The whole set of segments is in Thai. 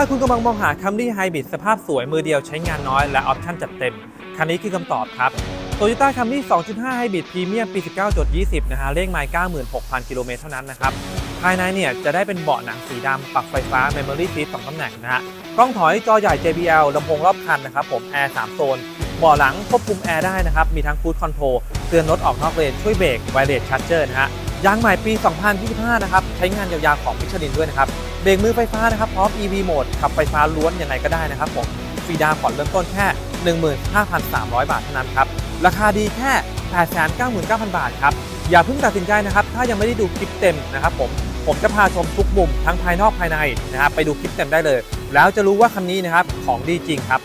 าคุณกำลังมองหา Camry Hybrid สภาพสวยมือเดียวใช้งานน้อยและออปชั่นจัดเต็ม คันนี้คือคำตอบครับ Toyota Camry 2.5 Hybrid Premium ปี 19.20 นะฮะเลขไมล์96,000 กิโลเมตรเท่านั้นนะครับ ภายในเนี่ยจะได้เป็นเบาะหนังสีดำปรับไฟฟ้า Memory Seat 2ตำแหน่งนะฮะกล้องถอยจอใหญ่ JBL ลำโพงรอบคันนะครับผมแอร์3โซนเบาะหลังควบคุมแอร์ได้นะครับ มีทั้ง Cruise Control เตือนรถออกนอกเลนช่วยเบรก Wireless Charger นะฮะยางใหม่ปี 2025 นะครับ ใช้งานยาวๆของมิชลินด้วยนะครับ เบรกมือไฟฟ้านะครับพร้อม EV โหมดขับไฟฟ้าล้วนยังไงก็ได้นะครับผมฟรีดาวผ่อนเริ่มต้นแค่ 15,300 บาทเท่านั้นครับ ราคาดีแค่ 899,000 บาทครับ อย่าเพิ่งตัดสินใจนะครับ ถ้ายังไม่ได้ดูคลิปเต็มนะครับผม ผมจะพาชมทุกมุมทั้งภายนอกภายในนะครับ ไปดูคลิปเต็มได้เลย แล้วจะรู้ว่าคันนี้นะครับของดีจริงครับ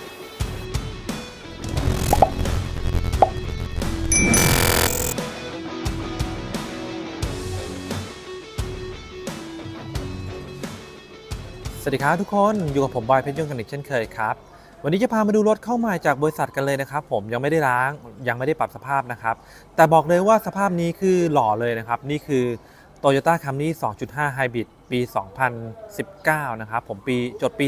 สวัสดีครับทุกคนอยู่กับผมบอยเพชรยงกันอีกเช่นเคยครับ วันนี้จะพามาดูรถเข้าใหม่จากบริษัทกันเลยนะครับ ผมยังไม่ได้ล้างยังไม่ได้ปรับสภาพนะครับ แต่บอกเลยว่าสภาพนี้คือหล่อเลยนะครับ นี่คือ Toyota Camry 2.5 Hybrid ปี 2019 นะครับ ผมปีจดปี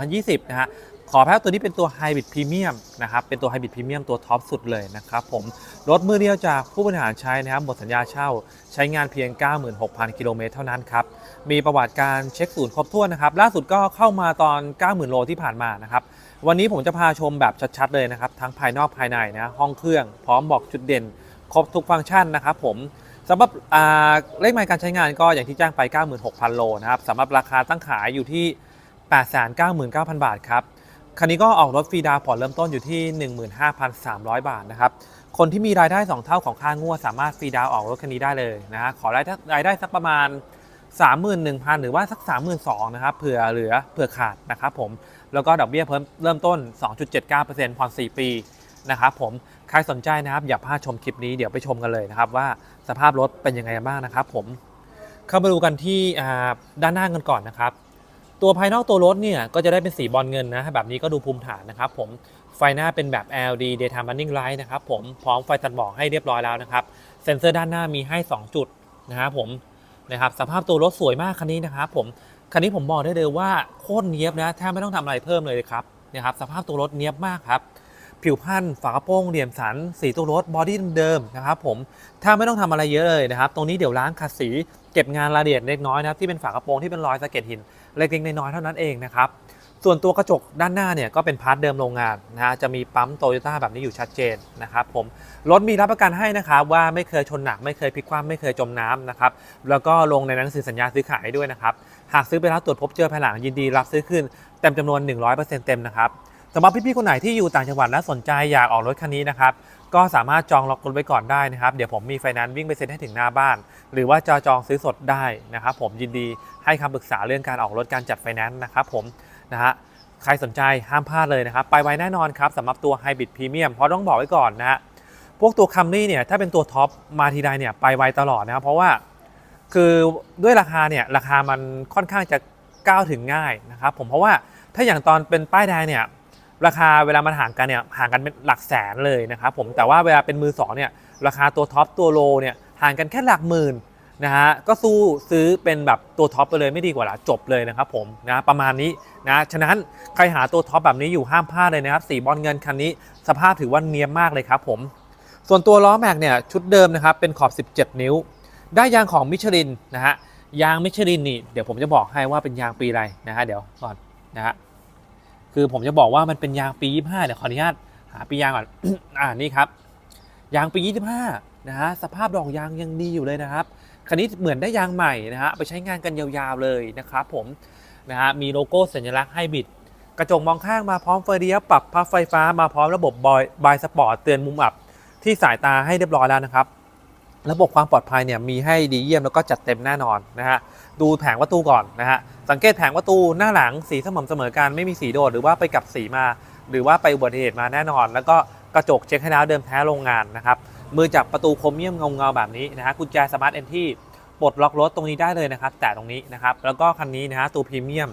2020 นะฮะ ขอแพ้ตัวนี้เป็นตัว Hybrid Premium นะครับ เป็นตัว Hybrid Premium ตัวท็อปสุดเลยนะครับผม รถมือเดียวจากผู้บริหารใช้นะครับ หมดสัญญาเช่า ใช้งานเพียง 96,000 กิโลเมตรเท่านั้นครับ มีประวัติการเช็คศูนย์ครบถ้วนนะครับ ล่าสุดก็เข้ามาตอน 90,000 โลที่ผ่านมานะครับ วันนี้ผมจะพาชมแบบชัดๆเลยนะครับ ทั้งภายนอกภายในนะ ห้องเครื่อง พร้อมบอกจุดเด่น ครบทุกฟังก์ชันนะครับผมสำหรับเลขหมายการใช้งานก็อย่างที่แจ้งไป 96,000 โลนะครับสำหรับราคาตั้งขายอยู่ที่ 899,000 บาทครับ คันนี้ก็ออกรถฟรีดาวผ่อนเริ่มต้นอยู่ที่ 15,300 บาทนะครับคนที่มีรายได้ 2 เท่าของค่างวดสามารถฟรีดาวออกรถคันนี้ได้เลยนะฮะขอรายได้รายได้สักประมาณ 31,000 หรือว่าสัก 32,000นะครับเผื่อเหลือเผื่อขาดนะครับผมแล้วก็ดอกเบี้ยเพิ่มเริ่มต้น 2.79%ผ่อน 4 ปีนะครับผมใครสนใจนะครับอย่าพลาดชมคลิปนี้เดี๋ยวไปชมกันเลยนะครับว่าสภาพรถเป็นยังไงบ้างนะครับผมเข้ามาดูกันที่ด้านหน้ากันก่อนนะครับ ตัวภายนอกตัวรถเนี่ยก็จะได้เป็นสีบอลเงินนะ แบบนี้ก็ดูภูมิฐานนะครับผมไฟหน้าเป็นแบบ LED daytime running light นะครับผมพร้อมไฟตัดหมอกให้เรียบร้อยแล้วนะครับ เซ็นเซอร์ด้านหน้ามีให้ 2 จุดนะครับผมนะครับสภาพตัวรถสวยมากคันนี้นะครับผมคันนี้ผมบอกได้เลยว่าโคตรเนี้ยบนะแทบไม่ต้องทำอะไรเพิ่มเลยครับนะครับสภาพตัวรถเนี้ยบมากครับผิวพันธ์ฝากระโปรงเหลี่ยมสัน สีตัวรถบอดี้เดิมนะครับผมถ้าไม่ต้องทำอะไรเยอะเลยนะครับ ตรงนี้เดี๋ยวล้างขัดสี เก็บงานรายละเอียดเล็กน้อยนะครับที่เป็นฝากระโปรงที่เป็นรอยสะเก็ดหิน เล็กๆน้อยๆเท่านั้นเองนะครับส่วนตัวกระจกด้านหน้าเนี่ยก็เป็นพาร์ทเดิมโรงงานนะฮะจะมีปั๊มโตโยต้าแบบนี้อยู่ชัดเจนนะครับผมรถมีรับประกันให้นะครับว่าไม่เคยชนหนักไม่เคยพลิกคว่ำไม่เคยจมน้ำนะครับแล้วก็ลงในหนังสือสัญญาซื้อขายด้วยนะครับหากซื้อไปแล้วตรวจพบเจอภายหลังยินดีรับซื้อคืนเต็มจำนวน 100%เต็มนะครับ สำหรับพี่ๆคนไหนที่อยู่ต่างจังหวัดและสนใจอยากออกรถคันนี้นะครับก็สามารถจองล็อกรถไว้ก่อนได้นะครับ เดี๋ยวผมมีไฟแนนซ์วิ่งไปเซ็นให้ถึงหน้าบ้าน หรือว่าจะจองซื้อสดได้นะครับ ผมยินดีให้คำปรึกษาเรื่องการออกรถการจัดไฟแนนซ์นะครับผมนะฮะใครสนใจห้ามพลาดเลยนะครับ ไปไวแน่นอนครับสำหรับตัว Hybrid Premium เพราะต้องบอกไว้ก่อนนะฮะพวกตัว Camry เนี่ยถ้าเป็นตัวท็อปมาทีใดเนี่ยไปไวตลอดนะครับเพราะว่าคือด้วยราคาเนี่ยราคามันค่อนข้างจะก้าวถึงง่ายนะครับผมเพราะว่าถ้าอย่างตอนเป็นป้ายแดงเนี่ย ราคาเวลามันห่างกันเนี่ยห่างกันเป็นหลักแสนเลยนะครับผมแต่ว่าเวลาเป็นมือสองเนี่ยราคาตัวท็อปตัวโลเนี่ยห่างกันแค่หลักหมื่นนะฮะก็สู้ซื้อเป็นแบบตัวท็อปไปเลยไม่ดีกว่าละจบเลยนะครับผมนะประมาณนี้นะฉะนั้นใครหาตัวท็อปแบบนี้อยู่ห้ามพลาดเลยนะครับสีบอลเงินคันนี้ สภาพถือว่าเนียมมากเลยครับผมส่วนตัวล้อแม็กเนี่ยชุดเดิมนะครับเป็นขอบ 17 นิ้ว ได้ยางของมิชลินนะฮะยางมิชลินนี่เดี๋ยวผมจะบอกให้ว่าเป็นยางปีอะไรนะฮะเดี๋ยวก่อนนะฮะ คือผมจะบอกว่ามันเป็นยางปี 25เดี๋ยวขออนุญาตหาปียางก่อน อ่านี่ครับ ยางปี 25 นะฮะสภาพดอกยางยังดีอยู่เลยนะครับคันนี้เหมือนได้ยางใหม่นะฮะไปใช้งานกันยาวๆเลยนะครับผมนะฮะมีโลโก้สัญลักษณ์ให้บิดกระจกมองข้างมาพร้อมไฟเลี้ยปรับพับไฟฟ้ามาพร้อมระบบบอยบายสปอร์ตเตือนมุมอับที่สายตาให้เรียบร้อยแล้วนะครับ ระบบความปลอดภัยเนี่ยมีให้ดีเยี่ยมแล้วก็จัดเต็มแน่นอนนะฮะดูแผงประตูก่อนนะฮะสังเกตแผงประตูหน้าหลังสีสม่ำเสมอกันไม่มีสีโดดหรือว่าไปกับสีมา หรือว่าไปอุบัติเหตุมาแน่นอน แล้วก็กระจกเช็คให้แล้วเดิมแท้โรงงานนะครับมือจับประตูโครเมียมเงาๆแบบนี้นะฮะกุญแจสมาร์ทเอนที่ปลดล็อกรถตรงนี้ได้เลยนะครับแต่ตรงนี้นะครับแล้วก็คันนี้นะฮะตัวพรีเมียม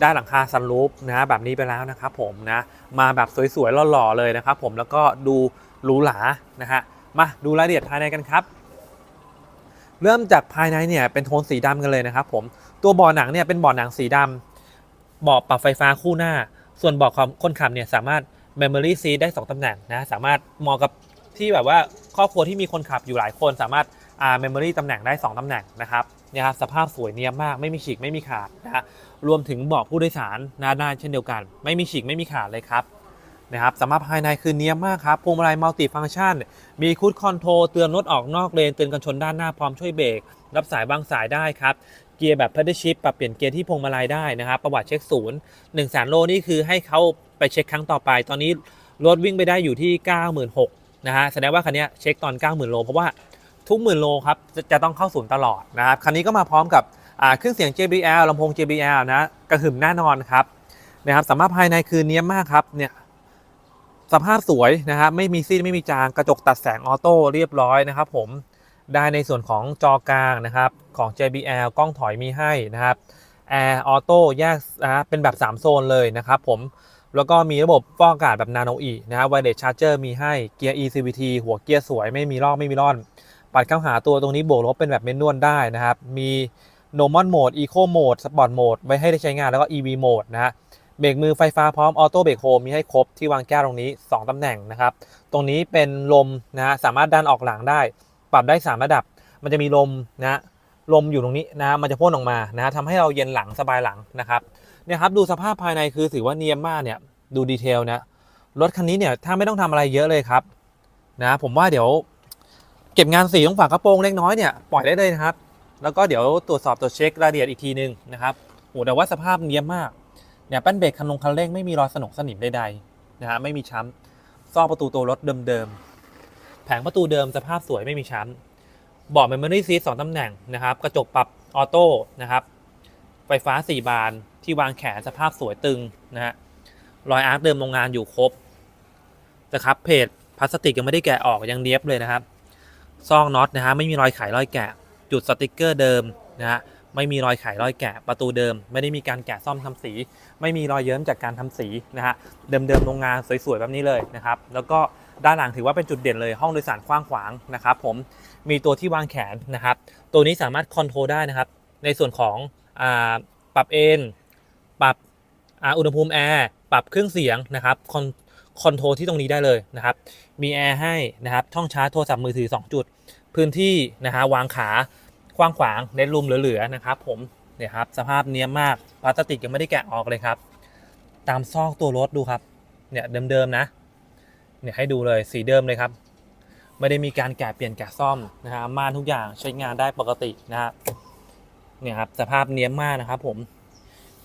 ได้หลังคาซันรูฟนะแบบนี้ไปแล้วนะครับผมนะมาแบบสวยๆหล่อๆเลยนะครับผมแล้วก็ดูหรูหรานะฮะ มาดูรายละเอียดภายในกันครับ เริ่มจากภายในเนี่ยเป็นโทนสีดำกันเลยนะครับผมตัวเบ่อหนังเนี่ยเป็นเบ่อหนังสีดำเบาะปรับไฟฟ้าคู่หน้า ส่วนเบาะขอคนขับเนี่ยสามารถ Memory Seat ได้ 2ตำแหน่งนะสามารถเหมาะกับที่แบบว่าครอบครัวที่มีคนขับอยู่หลายคน สามารถอ่า Memory ตำแหน่งได้ 2ตำแหน่งนะครับเนี่ยครับสภาพสวยเนียบมากไม่มีฉีกไม่มีขาดนะฮะรวมถึงเบาะผู้โดยสารนะได้เช่นเดียวกัน ไม่มีฉีกไม่มีขาดเลยครับ นะครับสำหรับภายในคือเนียบมากครับพวงมาลัยมัลติฟัง c t ชัน มีคูดคอนโทรลเตือนรถออกนอกเลนเตือนกันชนด้านหน้าพร้อมช่วยเบรกรับสายบางสายได้ครับเกียร์แบบ pedal shift ปรับเปลี่ยนเกียร์ที่พวงมาลัยได้นะครับ ประวัติเช็คศูนย์1นึ่งแสนโลนี่คือให้เขาไปเช็คครั้งต่อไป ตอนนี้รถวิ่งไปได้อยู่ที่ 96,000นะฮะแสดงว่าคันนี้เช็คตอน 90,000โลเพราะว่าทุกหมื่นโลครับจะจะต้องเข้าศูนย์ตลอดนะครับคันนี้ก็มาพร้อมกับเครื่องเสียง JBL ลำโพง JBL นะกระหึ่มแน่นอนครับนะครับสามารถภายในคือเนี้ยมากครับเนี่ย สภาพสวยนะครับไม่มีซีดไม่มีจางกระจกตัดแสงออโต้เรียบร้อยนะครับผมได้ในส่วนของจอกลางนะครับของ JBL กล้องถอยมีให้นะครับแอร์ออโต้แยกนะเป็นแบบ 3 โซนเลยนะครับผมแล้วก็มีระบบฟอกอากาศแบบนาโนอีนะครับไวเลสชาร์เจอร์มีให้เกียร์ ECVT หัวเกียร์สวยไม่มีลอกไม่มีร่อน ปัดเข้าหาตัวตรงนี้บวกลบเป็นแบบเมนนวลได้นะครับ มี Normal Mode Eco Mode Sport Mode ไว้ให้ได้ใช้งานแล้วก็ EV Mode นะฮะ เบรกมือไฟฟ้าพร้อมออโต้เบรกโฮมมีให้ครบที่วางแก้วตรงนี้ 2 ตำแหน่งนะครับ ตรงนี้เป็นลมนะสามารถดันออกหลังได้ ปรับได้ 3 ระดับ มันจะมีลมนะลมอยู่ตรงนี้นะมันจะพ่นออกมานะทำให้เราเย็นหลังสบายหลังนะครับเนี่ยครับดูสภาพภายในคือถือว่าเนียมมากเนี่ยดูดีเทลนะรถคันนี้เนี่ยถ้าไม่ต้องทำอะไรเยอะเลยครับนะผมว่าเดี๋ยว เก็บงานสีตรงฝากระโปรงเล็กน้อยเนี่ยปล่อยได้เลยนะครับ แล้วก็เดี๋ยวตรวจสอบตรวจเช็ครายละเอียดอีกทีนึงนะครับโหแต่ว่าสภาพเนียมมาก เนี่ยแป้นเบรกคันลงคันเร่งไม่มีรอยสนกสนิมใดๆนะฮะไม่มีช้ำซอกประตูตัวรถเดิมๆแผงประตูเดิมสภาพสวยไม่มีช้ำเบาะ Memory Seat สองตำแหน่งนะครับกระจกปรับออโต้นะครับไฟฟ้า 4 บานที่วางแขนสภาพสวยตึงนะฮะรอยอาร์คเดิมโรงงานอยู่ครบนะครับเพจพลาสติกยังไม่ได้แกะออกยังเนียบเลยนะครับซองน็อตนะฮะไม่มีรอยไขรอยแกะ จุดสติกเกอร์เดิมนะฮะไม่มีรอยไขรอยแกะประตูเดิม ไม่ได้มีการแกะซ่อมทำสี ไม่มีรอยเยิ้มจากการทำสีนะฮะเดิมๆโรงงานสวยๆแบบนี้เลยนะครับแล้วก็ด้านหลังถือว่าเป็นจุดเด่นเลยห้องโดยสารกว้างขวางนะครับผมมีตัวที่วางแขนนะครับ ตัวนี้สามารถคอนโทรลได้นะครับ ในส่วนของอาปรับเอนปรับอ่าอุณหภูมิแอร์ปรับเครื่องเสียงนะครับคอนคอนโทรลที่ตรงนี้ได้เลยนะครับ มีแอร์ให้นะครับช่องชาร์จโทรศัพท์มือถือ 2 จุด พื้นที่นะฮะวางขากว้างขวางเน็ตรูมเหลือๆนะครับผม เนี่ยครับสภาพเนี้ยมากพลาสติกยังไม่ได้แกะออกเลยครับ ตามซอกตัวรถดูครับ เนี่ยเดิมๆนะเนี่ยให้ดูเลยสีเดิมเลยครับ ไม่ได้มีการแกะเปลี่ยนแกะซ่อมนะฮะม่านทุกอย่างใช้งานได้ปกตินะฮะเนี่ยครับสภาพเนี้ยมากนะครับ ผม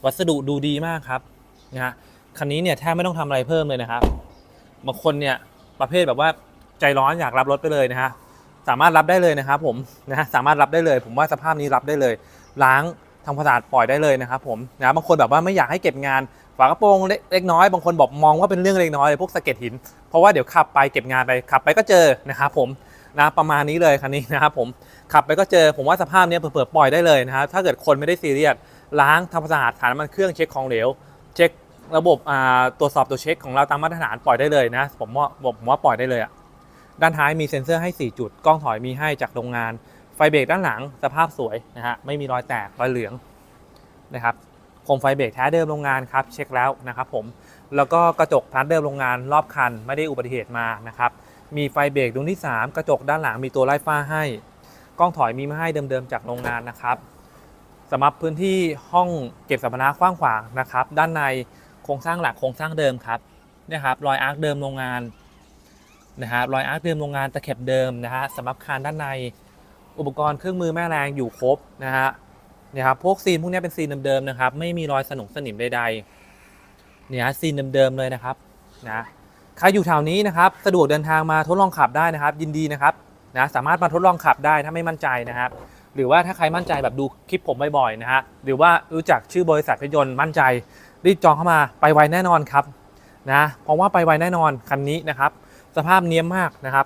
วัสดุดูดีมากครับนะฮะคันนี้เนี่ยแทบไม่ต้องทำอะไรเพิ่มเลยนะครับบางคนเนี่ยประเภทแบบว่าใจร้อนอยากรับรถไปเลยนะฮะสามารถรับได้เลยนะครับผมนะฮะสามารถรับได้เลย ผมว่าสภาพนี้รับได้เลย ล้าง ทำความสะอาดปล่อยได้เลยนะครับผมนะบางคนแบบว่าไม่อยากให้เก็บงานฝากระโปรงเล็กน้อย บางคนบอกมองว่าเป็นเรื่องเล็กน้อยเลยพวกสะเก็ดหิน เพราะว่าเดี๋ยวขับไปเก็บงานไปขับไปก็เจอนะครับผมนะประมาณนี้เลยคันนี้นะครับผมขับไปก็เจอผมว่าสภาพนี้เผื่อๆปล่อยได้เลยนะครับถ้าเกิดคนไม่ได้ซีเรียสล้างทำความสะอาดถ่านมันเครื่องเช็คของเหลวเช็คระบบอ่าตรวจสอบตัวเช็คของเราตามมาตรฐานปล่อยได้เลยนะผมว่าผมว่าปล่อยได้เลยอะด้านท้ายมีเซ็นเซอร์ให้ 4 จุด กล้องถอยมีให้จากโรงงาน ไฟเบรกด้านหลังสภาพสวยนะฮะไม่มีรอยแตกรอยเหลืองนะครับโคมไฟเบรกแท้เดิมโรงงานครับเช็คแล้วนะครับผมแล้วก็กระจกพาร์ทเดิมโรงงานรอบคันไม่ได้อุบัติเหตุมานะครับมีไฟเบรกดวงที่ 3 กระจกด้านหลังมีตัวไล่ฟ้าให้ กล้องถอยมีมาให้เดิมๆจากโรงงานนะครับสำหรับพื้นที่ห้องเก็บสัมภาระกว้างขวางนะครับ ด้านในโครงสร้างหลักโครงสร้างเดิมครับเนี่ยครับรอยอาร์คเดิมโรงงานนะครับรอยอาร์คเดิมโรงงานตะเข็บเดิมนะฮะสำหรับคานด้านใน อุปกรณ์เครื่องมือแม่แรงอยู่ครบนะฮะเนี่ยครับพวกซีนพวกนี้เป็นซีนเดิมๆนะครับ ไม่มีรอยสนุกสนิมใดๆเนี่ยซีนเดิมๆเลยนะครับนะใครอยู่แถวนี้นะครับ สะดวกเดินทางมาทดลองขับได้นะครับ ยินดีนะครับนะสามารถมาทดลองขับได้ถ้าไม่มั่นใจนะครับ หรือว่าถ้าใครมั่นใจแบบดูคลิปผมบ่อยๆนะฮะหรือว่ารู้จักชื่อบริษัทรถยนต์มั่นใจรีบจองเข้ามาไปไวแน่นอนครับนะเพราะว่าไปไวแน่นอนคันนี้นะครับ สภาพเนียมมากนะครับ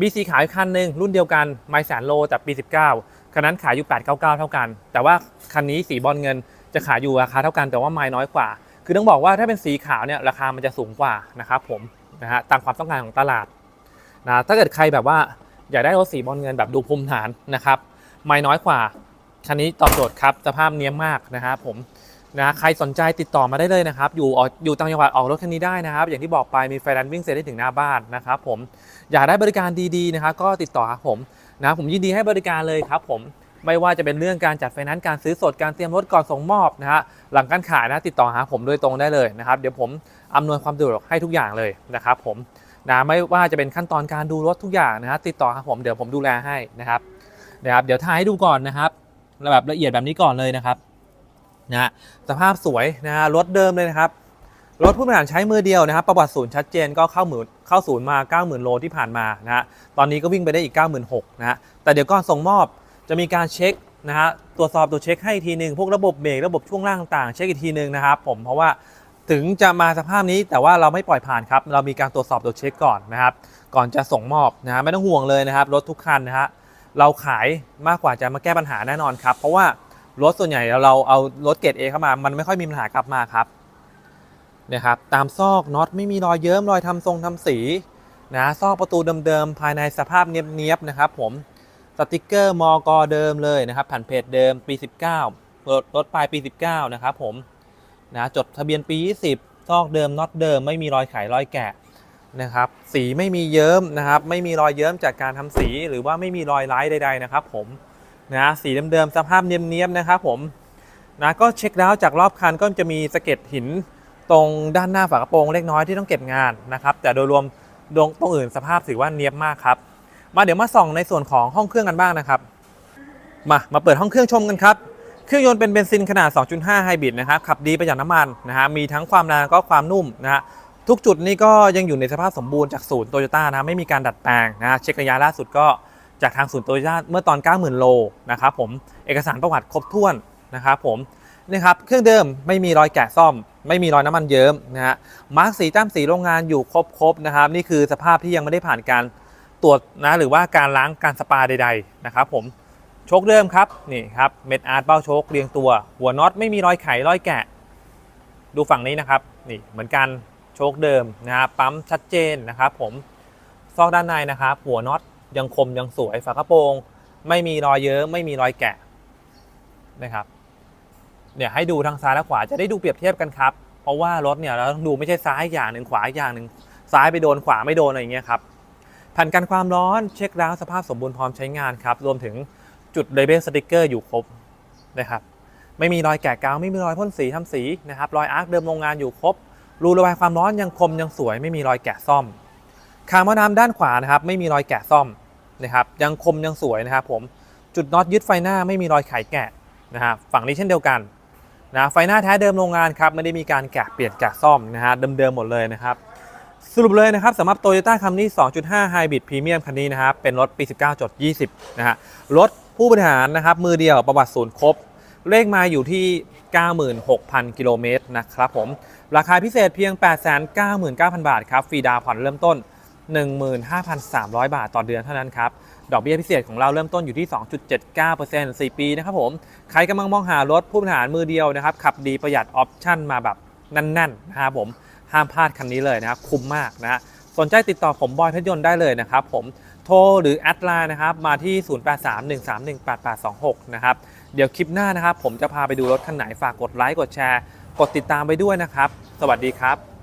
มีสีขาวอีกคันหนึ่งรุ่นเดียวกันไมล์แสนโลแต่ปี 19คันนั้นขายอยู่ 899 เท่ากัน แต่ว่าคันนี้สีบอลเงินจะขายอยู่ราคาเท่ากันแต่ว่าไมล์น้อยกว่า คือต้องบอกว่าถ้าเป็นสีขาวเนี่ยราคามันจะสูงกว่านะครับผมนะฮะตามความต้องการของตลาดนะถ้าเกิดใครแบบว่าอยากได้รถสีบอลเงินแบบดูภูมิฐานนะครับไมล์น้อยกว่าคันนี้ตอบโจทย์ครับสภาพเนี้ยมมากนะครับผม นะใครสนใจติดต่อมาได้เลยนะครับ อยู่ออกอยู่ต่างจังหวัดออกรถคันนี้ได้นะครับ อย่างที่บอกไปมีไฟแนนซ์วิ่งเสร็จได้ถึงหน้าบ้านนะครับผมอยากได้บริการดีๆนะครับก็ติดต่อครับผมนะผมยินดีให้บริการเลยครับผมไม่ว่าจะเป็นเรื่องการจัดไฟแนนซ์การซื้อสดการเตรียมรถก่อนส่งมอบนะฮะหลังการขายนะติดต่อหาผมโดยตรงได้เลยนะครับ เดี๋ยวผมอำนวยความสะดวกให้ทุกอย่างเลยนะครับผมนะไม่ว่าจะเป็นขั้นตอนการดูรถทุกอย่างนะฮะติดต่อครับผมเดี๋ยวผมดูแลให้นะครับนะครับ เดี๋ยวถ่ายให้ดูก่อนนะครับแบบละเอียดแบบนี้ก่อนเลยนะครับ นะสภาพสวยนะฮะรถเดิมเลยนะครับรถผู้บริหารใช้มือเดียวนะครับ ประวัติศูนย์ชัดเจนก็เข้าหมื่นเข้าศูนย์มา 90,000 โลที่ผ่านมานะฮะตอนนี้ก็วิ่งไปได้อีก 96,000นะฮะแต่เดี๋ยวก่อนส่งมอบจะมีการเช็คนะฮะตรวจสอบตัวเช็คให้อีกทีหนึ่งพวกระบบเบรกระบบช่วงล่างต่างเช็คอีกทีหนึ่งนะครับผมเพราะว่าถึงจะมาสภาพนี้แต่ว่าเราไม่ปล่อยผ่านครับ เรามีการตรวจสอบตัวเช็คก่อนนะครับ ก่อนจะส่งมอบนะฮะไม่ต้องห่วงเลยนะครับรถทุกคันนะฮะเราขายมากกว่าจะมาแก้ปัญหาแน่นอนครับ เพราะว่า รถส่วนใหญ่เราเอารถเกรด A เข้ามา มันไม่ค่อยมีปัญหากลับมาครับนะครับตามซอกน็อตไม่มีรอยเยิ้มรอยทำทรงทำสีนะซอกประตูเดิมๆภายในสภาพเนียบๆนะครับ ผมสติกเกอร์มอกอเดิมเลยนะครับแผ่นเพจเดิมปี 19รถรถปลายปี 19 นะครับผมนะจดทะเบียนปี 20 ซอกเดิมน็อตเดิม ไม่มีรอยไขรอยแกะนะครับ สีไม่มีเยิ้มนะครับ ไม่มีรอยเยิ้มจากการทำสีหรือว่าไม่มีรอยร้ายใด ๆ นะครับ ผม นะสีเดิมๆสภาพเนียบๆนะครับผมนะก็เช็คแล้วจากรอบคันก็จะมีสะเก็ดหินตรงด้านหน้าฝากระโปรงเล็กน้อยที่ต้องเก็บงานนะครับ แต่โดยรวมตรงตรงอื่นสภาพถือว่าเนียบมากครับ มาเดี๋ยวมาส่องในส่วนของห้องเครื่องกันบ้างนะครับ มามาเปิดห้องเครื่องชมกันครับ เครื่องยนต์เป็นเบนซินขนาด 2.5 ไฮบริดนะครับ ขับดีประหยัดน้ำมันนะฮะ มีทั้งความแรงก็ความนุ่มนะฮะ ทุกจุดนี่ก็ยังอยู่ในสภาพสมบูรณ์จากศูนย์โตโยต้านะ ไม่มีการดัดแปลงนะ เช็คระยะล่าสุดก็ จากทางศูนย์โตโยต้าเมื่อตอน 90,000 โลนะครับผมเอกสารประวัติครบถ้วนนะครับผมนี่ครับเครื่องเดิมไม่มีรอยแกะซ่อม ไม่มีรอยน้ำมันเยิ้มนะฮะมาร์กสีจ้ำสีโรงงานอยู่ครบๆนะครับนี่คือสภาพที่ยังไม่ได้ผ่านการตรวจนะหรือว่าการล้างการสปาใด ๆ นะครับผมโชคเดิมครับนี่ครับเม็ดอาร์ตเบ้าโชคเรียงตัว หัวน็อตไม่มีรอยไขรอยแกะ ดูฝั่งนี้นะครับนี่เหมือนกันโชคเดิมนะครับปั๊มชัดเจนนะครับผมซอกด้านในนะครับหัวน็อต ยังคมยังสวยฝากระโปรง ไม่มีรอยเยอะไม่มีรอยแกะนะครับเนี่ยให้ดูทางซ้ายและขวาจะได้ดูเปรียบเทียบกันครับ เพราะว่ารถเนี่ยเราต้องดูไม่ใช่ซ้ายอย่างหนึ่งขวาอย่างหนึ่งซ้ายไปโดนขวาไม่โดนอะไรอย่างเงี้ยครับแผ่นกันความร้อนเช็คแล้วสภาพสมบูรณ์พร้อมใช้งานครับรวมถึงจุดเลเบลสติกเกอร์อยู่ครบนะครับไม่มีรอยแกะกาวไม่มีรอยพ่นสีทำสีนะครับรอยอาร์คเดิมโรงงานอยู่ครบรูระบายความร้อนยังคมยังสวยไม่มีรอยแกะซ่อม คางมะนาวด้านขวานะครับไม่มีรอยแกะซ่อมนะครับยังคมยังสวยนะครับผมจุดน็อตยึดไฟหน้าไม่มีรอยไขแกะนะครับฝั่งนี้เช่นเดียวกันนะไฟหน้าแท้เดิมโรงงานครับไม่ได้มีการแกะเปลี่ยนแกะซ่อมนะฮะเดิมๆหมดเลยนะครับสรุปเลยนะครับสำหรับ Toyota Camry 2.5 Hybrid Premium คันนี้นะครับเป็นรถปี 19จด20 นะฮะรถผู้บริหารนะครับมือเดียวประวัติศูนย์ครบ เลขมาอยู่ที่ 96,000 กิโลเมตรนะครับผม ราคาพิเศษเพียง 899,000 บาทครับฟรีดาวผ่อนเริ่มต้น 15,300 บาทต่อเดือนเท่านั้นครับ ดอกเบี้ยพิเศษของเราเริ่มต้นอยู่ที่ 2.79% 4 ปีนะครับผม ใครกำลังมองหารถผู้บริหารมือเดียวนะครับ ขับดีประหยัดออปชั่นมาแบบแน่นๆนะครับผม ห้ามพลาดคันนี้เลยนะครับ คุ้มมากนะฮะสนใจติดต่อผมบอยเพชรยนต์ได้เลยนะครับผม โทรหรือแอดไลน์นะครับ มาที่ 0831318826 นะครับ เดี๋ยวคลิปหน้านะครับ ผมจะพาไปดูรถคันไหนฝากกดไลค์กดแชร์ กดติดตามไปด้วยนะครับ สวัสดีครับ